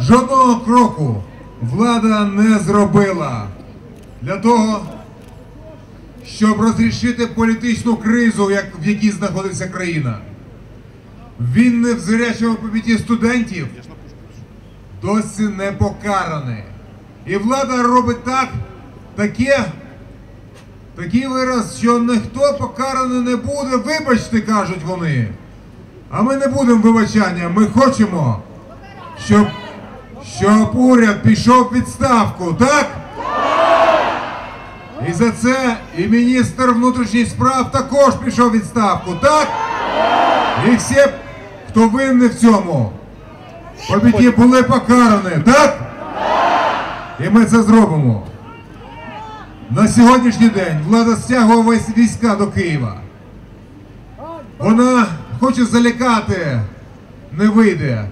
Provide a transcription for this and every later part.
жодного кроку влада не зробила для того, щоб розрішити політичну кризу, в якій знаходиться країна. Він не в зрячому побіті студентів досі не покараний. І влада робить так, таке, такий вираз, що ніхто покараний не буде, вибачте, кажуть вони. А ми не будемо вибачання, ми хочемо, щоб, щоб уряд пішов в відставку, так? І за це і міністр внутрішніх справ також пішов в відставку, так? І всі, хто винний в цьому, побіді були покарані, так? І ми це зробимо. На сьогоднішній день влада стягує війська до Києва. Вона хоче залякати, не вийде.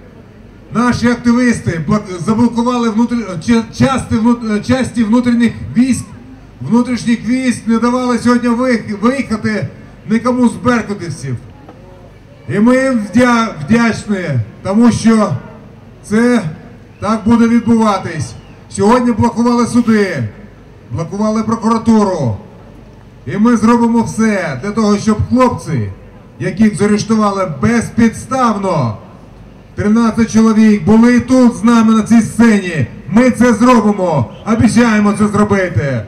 Наші активісти блок- заблокували внутрі... части, внут- часті внутрішніх військ, внутрішніх військ не давали сьогодні виїхати нікому з беркутівців. І ми їм вдя... вдячні, тому що це так буде відбуватись. Сьогодні блокували суди, блокували прокуратуру. І ми зробимо все для того, щоб хлопці, яких заарештували безпідставно, 13 чоловік були тут з нами на цій сцені. Ми це зробимо. Обіцяємо це зробити.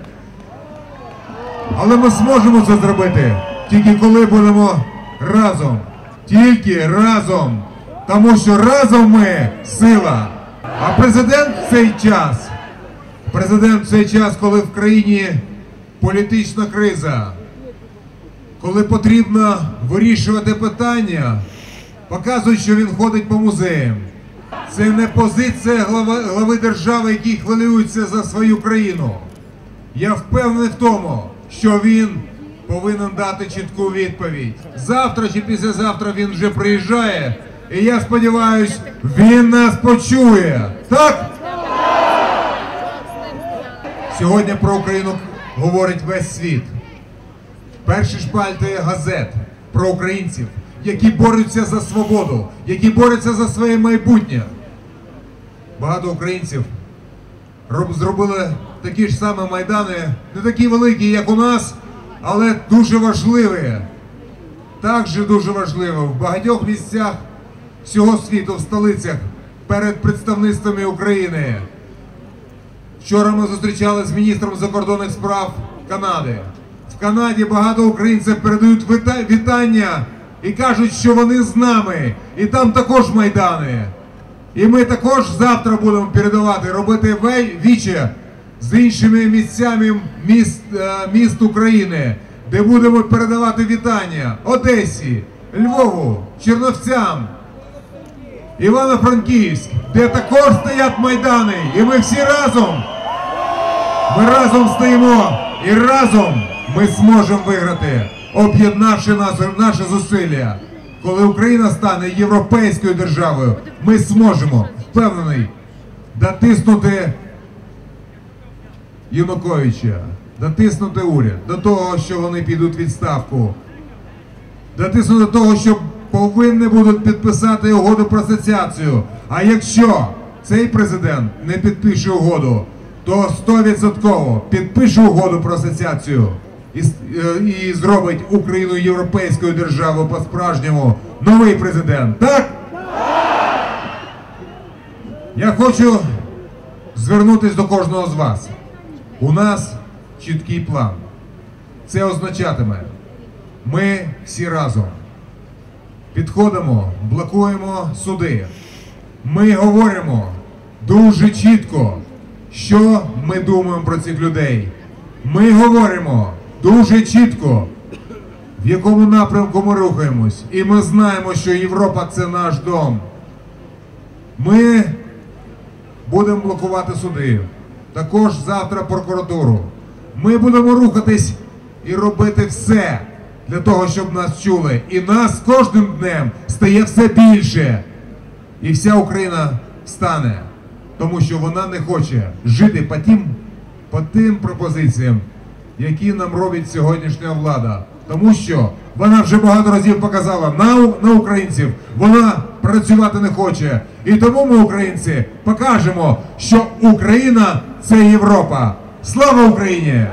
Але ми зможемо це зробити тільки коли будемо разом. Тільки разом. Тому що разом ми сила. А президент в цей час, президент в цей час, коли в країні політична криза, коли потрібно вирішувати питання, показує, що він ходить по музеям. Це не позиція глави, глави держави, який хвилюється за свою країну. Я впевнений в тому, що він повинен дати чітку відповідь. Завтра чи післязавтра він вже приїжджає, і я сподіваюся, він нас почує. Так? Сьогодні про Україну говорить весь світ. Перші шпальти газет про українців, які борються за свободу, які борються за своє майбутнє. Багато українців зробили такі ж самі майдани, не такі великі, як у нас, але дуже важливі. Також дуже важливо в багатьох місцях всього світу, в столицях, перед представництвами України. Вчора ми зустрічалися з міністром закордонних справ Канади. В Канаді багато українців передають вітання і кажуть, що вони з нами. І там також майдани. І ми також завтра будемо передавати, робити віче з іншими місцями міст, е, міст України, де будемо передавати вітання Одесі, Львову, Черновцям, Івано-Франківськ, де також стоять майдани, і ми всі разом. Ми разом стоїмо і разом ми зможемо виграти, об'єднавши наші, наші зусилля. Коли Україна стане європейською державою, ми зможемо, впевнений, дотиснути Януковича, дотиснути уряд до того, що вони підуть відставку, дотиснути до того, що повинні будуть підписати угоду про асоціацію. А якщо цей президент не підпише угоду, то 100% підпише угоду про асоціацію і, е, і зробить Україну європейською державою по-справжньому новий президент. Так? Я хочу звернутися до кожного з вас. У нас чіткий план. Це означатиме, ми всі разом підходимо, блокуємо суди. Ми говоримо дуже чітко, що ми думаємо про цих людей. Ми говоримо дуже чітко, в якому напрямку ми рухаємось. І ми знаємо, що Європа це наш дом. Ми будемо блокувати суди. Також завтра прокуратуру. Ми будемо рухатись і робити все для того, щоб нас чули. І нас кожним днем стає все більше. І вся Україна стане, тому що вона не хоче жити по тим, по тим пропозиціям, які нам робить сьогоднішня влада. Тому що вона вже багато разів показала на, на українців, вона працювати не хоче. І тому ми, українці, покажемо, що Україна це Європа. Слава Україні!